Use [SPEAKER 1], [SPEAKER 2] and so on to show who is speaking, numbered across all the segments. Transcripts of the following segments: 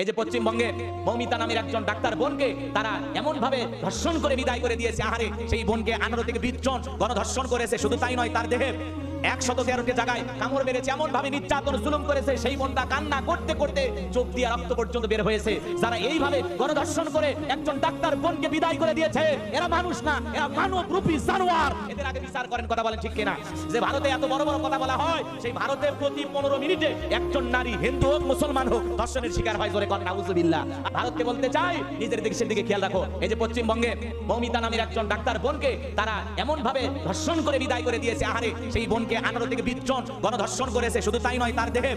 [SPEAKER 1] এই যে পশ্চিমবঙ্গে মৌমিতা নামের একজন ডাক্তার বোনকে তারা এমন ভাবে ধর্ষণ করে বিদায় করে দিয়েছে, আহারে সেই বোনকে আঠারো থেকে বিশ জন গণধর্ষণ করেছে, শুধু তাই নয়, তার দেহে একশত তেরোটি জায়গায় কামড় মেরেছে এমন ভাবে নির্যাতন জুলুম করেছে, সেই বোনটা কান্না করতে করতে চোখ দিয়ে রক্ত পর্যন্ত বের হয়েছে। যারা এইভাবে গণধর্ষণ করে একজন ডাক্তার বোনকে বিদায় করে দিয়েছে, এরা মানুষ না, এরা মানব রূপী জানোয়ার। এদের আগে বিচার করেন, কথা বলেন ঠিক কিনা? যে ভারতে এত বড় বড় কথা বলা হয়, সেই ভারতে প্রতি পনেরো মিনিটে একজন নারী, হিন্দু হোক, মুসলমান হোক, ধর্ষণের শিকার হয় জোরে করেন, নাউজুবিল্লাহ। ভারতকে বলতে চাই, নিজের দেশের দিকে খেয়াল রাখো। এই যে পশ্চিমবঙ্গে মৌমিতা নামের একজন ডাক্তার বোনকে তারা এমন ভাবে ধর্ষণ করে বিদায় করে দিয়েছে, আহারে সেই বোনকে আঠারো থেকে বিশ জন গণধর্ষণ করেছে শুধু তাই নয় তার দেহে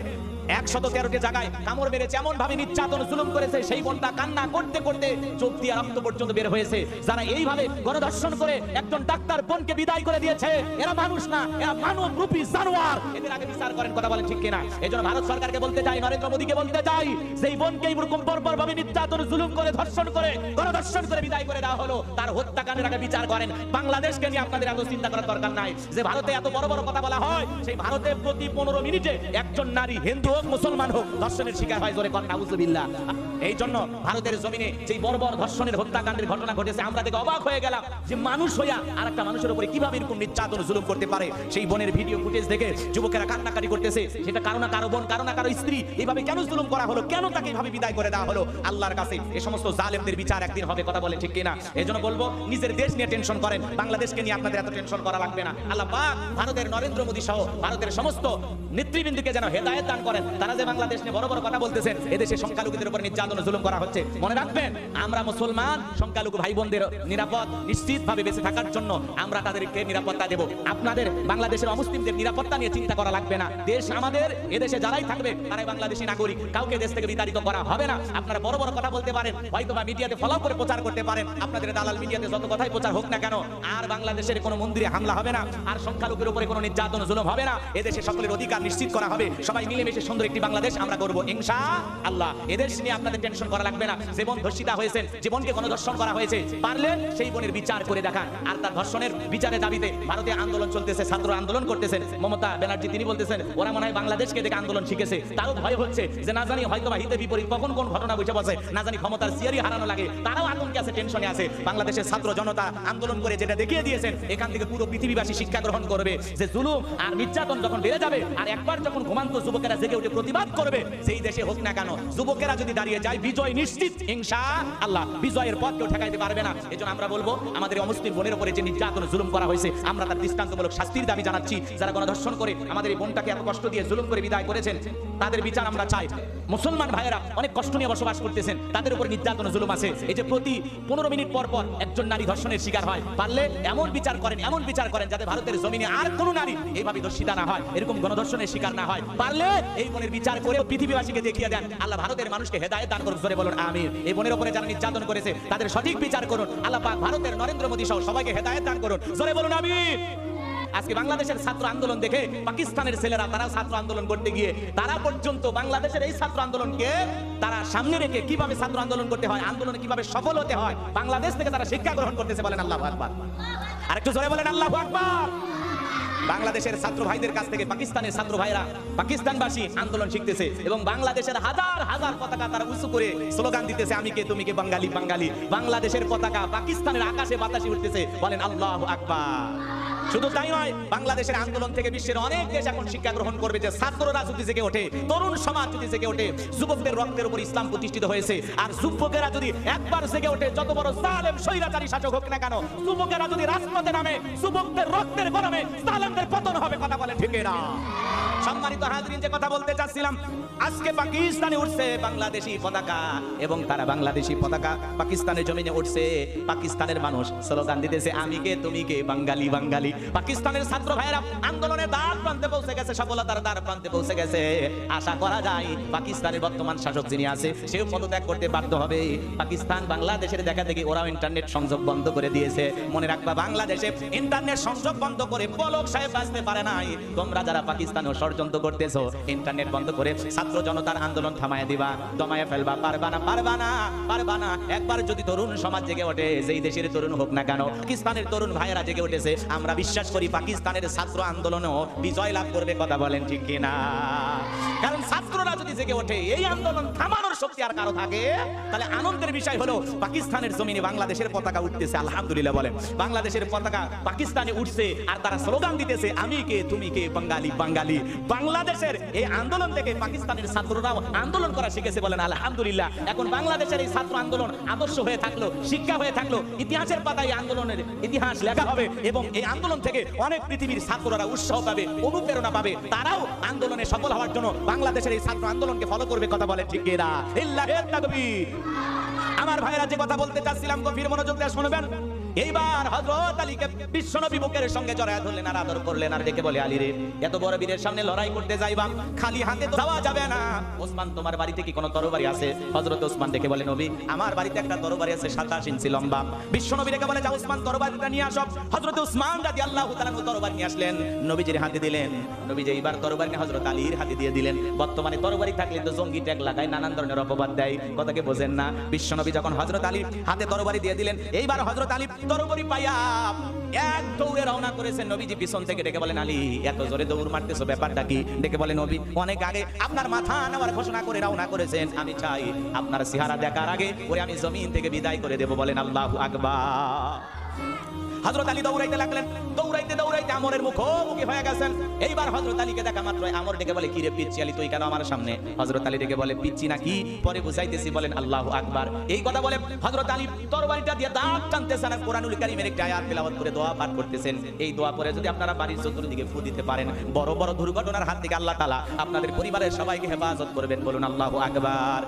[SPEAKER 1] একশত তেরোটি জায়গায় কামড় মেরেছে এমন ভাবে নির্যাতন জুলুম করেছে, সেই কান্না করতে করতে চোখ দিয়ে রক্ত পর্যন্ত বের হয়েছে। যারা এইভাবে গণধর্ষণ করে একজন ডাক্তার বোনকে বিদায় করে দিয়েছে, এরা মানুষ না, এরা মানব রূপী জানোয়ার। এদের আগে বিচার করেন, কথা বলেন ঠিক কিনা? এই জন্য ভারত সরকারকে বলতে চাই, নরেন্দ্র মোদীকে বলতে চাই বোনকে এরকম পরপর ভাবে নির্যাতন, জুলুম করে, ধর্ষণ করে, গণধর্ষণ করে বিদায় করে দেওয়া হলো, তার হত্যাকাণ্ডের আগে বিচার করেন। বাংলাদেশকে নিয়ে আপনাদের এত চিন্তা করার দরকার নাই। যে ভারতে এত বড় বড় কথা বলা হয়, সেই ভারতে প্রতি পনেরো মিনিটে একজন নারী হিন্দু হোক, মুসলমান হোক, ধর্ষণের শিকার হয়, জোরে করেন, নাউজুবিল্লাহ। এই জন্য ভারতের জমিনে যেই বড় ধর্ষণের হত্যাকাণ্ডের ঘটনা ঘটেছে, আমরা দেখে অবাক হয়ে গেলাম যে মানুষ হইয়া আর একটা মানুষের উপরে কীভাবে এরকম নির্যাতন, জুলুম করতে পারে। সেই বোনের ভিডিও ফুটেজ দেখে যুবকেরা কান্নাকাটি করতেছে, সেটা কারও না কারও বোন, কারও না কারও স্ত্রী এইভাবে কেন জুলুম করা হলো, কেন তাকে এইভাবে বিদায় করে দেওয়া হলো? আল্লাহর কাছে এ সমস্ত জালেমদের বিচার একদিন হবে, কথা বলে ঠিক কিনা? এই জন্য বলব, নিজের দেশ নিয়ে টেনশন করেন, বাংলাদেশকে নিয়ে আপনাদের এত টেনশন করা লাগবে না। আল্লাহ পাক ভারতের নরেন্দ্র মোদী সহ ভারতের সমস্ত নেতৃবৃন্দকে যেন হেদায়ত দান করেন তারা যে বাংলাদেশ নিয়ে বড় বড় কথা বলতেছেন এদেশে সংখ্যালঘুদের উপর নির্যাতন জুলুম করা হচ্ছে। মনে রাখবেন, আমরা মুসলমান, সংখ্যালঘু ভাই বোনদের নিরাপদ, নিশ্চিতভাবে বেঁচে থাকার জন্য আমরা তাদেরকে নিরাপত্তা দেব। আপনাদের, বাংলাদেশের অমুসলিমদের নিরাপত্তা নিয়ে চিন্তা করা লাগবে না। দেশ আমাদের, এদেশে যারাই থাকবে, তারাই বাংলাদেশি নাগরিক। কাউকে দেশ থেকে বিতাড়িত করা হবে না। আপনারা বড় বড় কথা বলতে পারেন হয়তো বা মিডিয়াতে ফলো করে প্রচার করতে পারেন। আপনাদের দালাল মিডিয়াতে যত কথাই প্রচার হোক না কেন, আর বাংলাদেশের কোনো মন্দিরে হামলা হবে না। আর সংখ্যালঘুর উপরে কোনো নির্যাতন জুলুম হবে না। এদেশে সকলের অধিকার নিশ্চিত করা হবে। সবাই মিলেমিশে সুন্দর একটি বাংলাদেশ আমরা করব ইনশা আল্লাহ এদের নিয়ে আপনাদের টেনশন করা লাগবে না। যে বোন ধর্ষিতা হয়েছেন যে বোনকে কোনো ধর্ষণ করা হয়েছে, পারলে সেই বোনের বিচার করে দেখান। আর তার ধর্ষণের বিচারের দাবিতে ভারতে আন্দোলন চলতেছে ছাত্র আন্দোলন করতেছেন। মমতা ব্যানার্জি তিনি বলতেছেন, ওরা মনে হয় বাংলাদেশকে দেখে আন্দোলন শিখেছে। তারও ভয় হচ্ছে যে না জানি হয়তো বা হিতে বিপরীত কখন কোন ঘটনা বুঝে বসে, না জানি ক্ষমতার সিয়ারি হারানো লাগে। তারাও আতঙ্কে আছে টেনশনে আছে। বাংলাদেশের ছাত্র জনতা আন্দোলন করে যেটা দেখিয়ে দিয়েছেন, এখান থেকে পুরো পৃথিবীবাসী শিক্ষা গ্রহণ করবে যে জুলুম আর নির্যাতন যখন বেড়ে যাবে, আর একবার যখন ঘুমান্ত যুবকেরা জেগে উঠে প্রতিবাদ করবে সেই দেশে হোক না কেন। যুবকেরা যদি দাঁড়িয়ে যায়, বিজয় নিশ্চিত, হিংসা, আল্লাহ বিজয়ের পথ কেউ ঠেকাইতে পারবে না। এজন্য আমরা বলব, আমাদের এই অমুসলিম বোনের উপরে যে নির্যাতন, জুলুম করা হয়েছে, আমরা তার দৃষ্টান্তমূলক শাস্তির দাবি জানাচ্ছি। যারা গণধর্ষণ করে আমাদের এই বোনটাকে এত কষ্ট দিয়ে জুলুম করে বিদায় করেছেন তাদের বিচার আমরা চাই। মুসলমান ভাইয়েরা অনেক কষ্ট নিয়ে বসবাস করতেছেন। তাদের উপর নির্যাতন জুলুম আছে। এই যে প্রতি পনেরো মিনিট পর পর একজন নারী ধর্ষণের শিকার হয়। পারলে এমন বিচার করেন, এমন বিচার করেন যাতে ভারতের জমিনে আর কোনো নারী এইভাবে ধর্ষিতা না হয়, এরকম গণধর্ষণের শিকার না হয়। পারলে এই বোনের বিচার করে পৃথিবীবাসীকে দেখিয়ে দেন। আল্লাহ ভারতের মানুষকে হেদায়ত দান করুন জোরে বলুন আমির এই বোনের উপরে যারা নির্যাতন করেছে, তাদের সঠিক বিচার করুন। আল্লাহ ভারতের নরেন্দ্র মোদী সহ সবাইকে হেদায়ত দান করুন। জোরে বলুন আমির আজকে বাংলাদেশের ছাত্র আন্দোলন দেখে পাকিস্তানের ছেলেরা তারা ছাত্র আন্দোলন করতে গিয়ে, তারা পর্যন্ত বাংলাদেশের এই ছাত্র আন্দোলনকে তারা সামনে রেখে কীভাবে ছাত্র আন্দোলন করতে হয়, আন্দোলনে কীভাবে সফল হতে হয়, বাংলাদেশ থেকে তারা শিক্ষা গ্রহণ করতেছে বলেন আল্লাহ আকবার। আরেকটু জোরে বলেন আল্লাহ আকবার। বাংলাদেশের ছাত্র ভাইদের কাছ থেকে পাকিস্তানের ছাত্র ভাইরা পাকিস্তানবাসী আন্দোলন শিখতেছে এবং বাংলাদেশের হাজার হাজার পতাকা তারা উঁচু করে স্লোগান দিতেছে, আমি কে? তুমি কে? বাঙালি বাঙালি। বাংলাদেশের পতাকা পাকিস্তানের আকাশে বাতাসে উঠতেছে বলেন আল্লাহ আকবার। শুধু তাই নয়, বাংলাদেশের আন্দোলন থেকে বিশ্বের অনেক দেশ এখন শিক্ষা গ্রহণ করবে যে ছাত্ররা যদি জেগে ওঠে, তরুণ সমাজ যদি জেগে ওঠে, যুবকদের রক্তের উপর ইসলাম প্রতিষ্ঠিত হয়েছে। আর যুবকেরা যদি একবার জেগে ওঠে, যত বড় জালেম, স্বৈরাচারী শাসক হোক না কেন, যুবকেরা যদি রাজপথে নামে, যুবকদের রক্তের গরমে জালেমদের পতন হবে কথা বলে ঠিক না। সম্মানিত হাজরিন, যে কথা বলতে চাচ্ছিলাম, আজকে পাকিস্তানে উঠছে বাংলাদেশি পতাকা এবং তারা বাংলাদেশি পতাকা পাকিস্তানের জমিনে উঠছে। পাকিস্তানের মানুষ স্লোগান দিতেছে, আমি কে, তুমি কে? বাঙালি বাঙালি। পাকিস্তানের ছাত্র ভাইয়েরা আন্দোলনের দ্বার প্রান্তে পৌঁছে গেছে, সফলতার দ্বার প্রান্তে পৌঁছে গেছে। আশা করা যায় পাকিস্তানের বর্তমান শাসক যিনি আছে, সেও পদত্যাগ করতে বাধ্য হবে। পাকিস্তান, বাংলাদেশের দেখা দেখি ওরাও ইন্টারনেট সংযোগ বন্ধ করে দিয়েছে। মনে রাখবা, বাংলাদেশে ইন্টারনেট সংযোগ বন্ধ করে পলক সাহেব আসতে পারে নাই। তোমরা যারা পাকিস্তানে ষড়যন্ত্র করতেছো, ইন্টারনেট বন্ধ করে ছাত্র জনতার আন্দোলন থামায় দিবা। দমায় ফেলবা, পারবা না পারবা না পারবা না। একবার যদি তরুণ সমাজ জেগে ওঠে, যেই দেশের তরুণ হোক না কেন, পাকিস্তানের তরুণ ভাইয়েরা জেগে উঠেছে, আমরা বিশ্বাস করি পাকিস্তানের ছাত্র আন্দোলনও বিজয় লাভ করবে কথা বলেন ঠিক কিনা? কারণ ছাত্ররা যদি জেগে ওঠে, এই আন্দোলন থামানোর শক্তি আর কারও থাকে? তাহলে আনন্দের বিষয় হলো, পাকিস্তানের জমিনে বাংলাদেশের পতাকা উঠতেছে, আলহামদুলিল্লাহ বলেন। বাংলাদেশের পতাকা পাকিস্তানে উঠছে, আর তারা স্লোগান দিতেছে, আমি কে, তুমি কে, বাঙালি বাঙালি। বাংলাদেশের এই আন্দোলন থেকে পাকিস্তানের ছাত্ররাও আন্দোলন করা শিখেছে বলেন, আলহামদুলিল্লাহ। এখন বাংলাদেশের এই ছাত্র আন্দোলন আদর্শ হয়ে থাকল, শিক্ষা হয়ে থাকল, ইতিহাসের পাতায় আন্দোলনের ইতিহাস লেখা হবে এবং এই আন্দোলন থেকে অনেক পৃথিবীর ছাত্ররা উৎসাহ পাবে, অনুপ্রেরণা পাবে। তারাও আন্দোলনে সফল হওয়ার জন্য বাংলাদেশের এই ছাত্র আন্দোলনকে ফলো করবে কথা বলে ঠিক এরা আমার ভাইরা যে কথা বলতে চাচ্ছিলাম, গভীর মনোযোগ দিয়ে শুনবেন। এইবার হযরত আলীকে বিশ্বনবী বুকের সঙ্গে জড়ায় ধরলেন আর আদর করলেন আর ডেকে বলে, আলী রে, এত বড় বীরের সামনে লড়াই করতে যাইবা? খালি হাতে যাওয়া যাবে না। ওসমান, তোমার বাড়িতে কি কোনো তরবারি আছে? হযরত ওসমান ডেকে বলে, নবী, আমার বাড়িতে একটা তরবারি আছে 27 ইঞ্চি লম্বা। বিশ্বনবী ডেকে বলে যা ওসমান, তরবারিটা নিয়ে আসো। হযরত ওসমান রাদিয়াল্লাহু তাআলা তরবারি নিয়ে আসলেন। নবীজির হাতে দিলেন। নবীজি এইবার তরবারি নিয়ে হযরত আলীর হাতে দিয়ে দিলেন। বর্তমানে তরবারি থাকলে তো জঙ্গি ট্যাগ লাগায়, নানান ধরনের অপবাদ দেয়। কথাকে বোঝেন না? বিশ্বনবী যখন হজরত আলী হাতে তরবারি দিয়ে দিলেন, এইবার হজরত আলী তরবারি পাইয়া এক দৌড়ে রওনা করেছেন নবীজি, পিছন থেকে ডেকে বলেন, আলী, এত জোরে দৌড় মারতেছো, ব্যাপারটা কি? ডেকে বলেন নবী অনেক আগে আপনার মাথা নেওয়ার ঘোষণা করে রওনা করেছেন, আমি চাই আপনার চেহারা দেখার আগে ওরে আমি জমিন থেকে বিদায় করে দেব। বলেন, আল্লাহু আকবার। হযরত আলী দৌড়াইতে লাগলেন। দৌড়াইতে দৌড়াইতে আমরের মুখোমুখি হয়ে গেছেন। এইবার হযরত আলীকে দেখা মাত্র আমর ডেকে বলে কি রে পিচ্ছি আলী, তুই কেন আমার সামনে? হযরত আলী ডেকে বলে পিচ্ছি নাকি? পরে বুঝাইতেছি, বলেন, আল্লাহু আকবার। এই কথা বলে হযরত আলী তরবারিটা দিয়ে দাঁত টানতেছেন আর কোরআনুল কারীমের একটি আয়াত তেলাওয়াত করে দোয়া পাঠ করতেছেন। এই দোয়া পরে যদি আপনারা বাড়ির চতুর্দিকে ফু দিতে পারেন, বড় বড় দুর্ঘটনার হাত থেকে আল্লাহ তাআলা আপনাদের পরিবারের সবাইকে হেফাজত করবেন। বলুন, আল্লাহু আকবার।